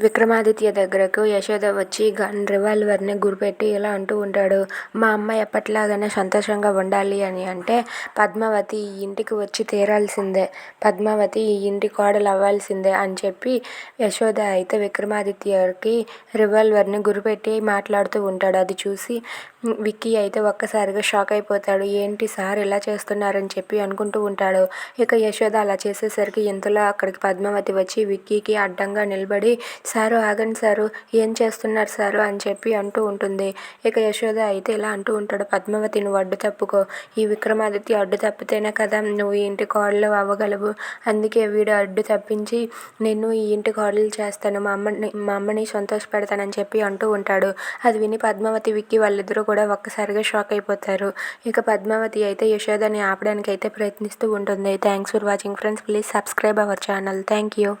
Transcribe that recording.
విక్రమాదిత్య దగ్గరకు యశోద వచ్చి గన్ రివాల్వర్ని గురిపెట్టి ఇలా అంటూ ఉంటాడు. మా అమ్మ ఎప్పట్లాగానే సంతోషంగా ఉండాలి అని అంటే పద్మావతి ఈ ఇంటికి వచ్చి తీరాల్సిందే. పద్మావతి ఈ ఇంటి కోడలు అవ్వాల్సిందే అని చెప్పి యశోద అయితే విక్రమాదిత్యకి రివాల్వర్ని గురిపెట్టి మాట్లాడుతూ ఉంటాడు. అది చూసి విక్కీ అయితే ఒక్కసారిగా షాక్ అయిపోతాడు. ఏంటి సార్ ఇలా చేస్తున్నారని చెప్పి అనుకుంటూ ఉంటాడు. ఇక యశోద అలా చేసేసరికి ఇంతలో అక్కడికి పద్మావతి వచ్చి విక్కీకి అడ్డంగా నిలబడి సారు ఆగండి సారు ఏం చేస్తున్నారు సారు? అని చెప్పి అంటూ ఉంటుంది. ఇక యశోద అయితే ఇలా అంటూ ఉంటాడు పద్మావతి నువ్వు అడ్డు తప్పుకో. ఈ విక్రమాదిత్య అడ్డు తప్పితేనే కదా నువ్వు ఈ ఇంటి కోడలు అవ్వగలవు. అందుకే వీడు అడ్డు తప్పించి నేను ఈ ఇంటి కోడలు చేస్తాను. మా అమ్మని మా అమ్మని సంతోష పెడతానని చెప్పి అంటూ ఉంటాడు. అది విని పద్మావతి విక్కి వాళ్ళిద్దరూ కూడా ఒక్కసారిగా షాక్ అయిపోతారు. ఇక పద్మావతి అయితే యశోదని ఆపడానికి అయితే ప్రయత్నిస్తూ ఉంటుంది. Thanks for watching friends. Please subscribe our channel. Thank you.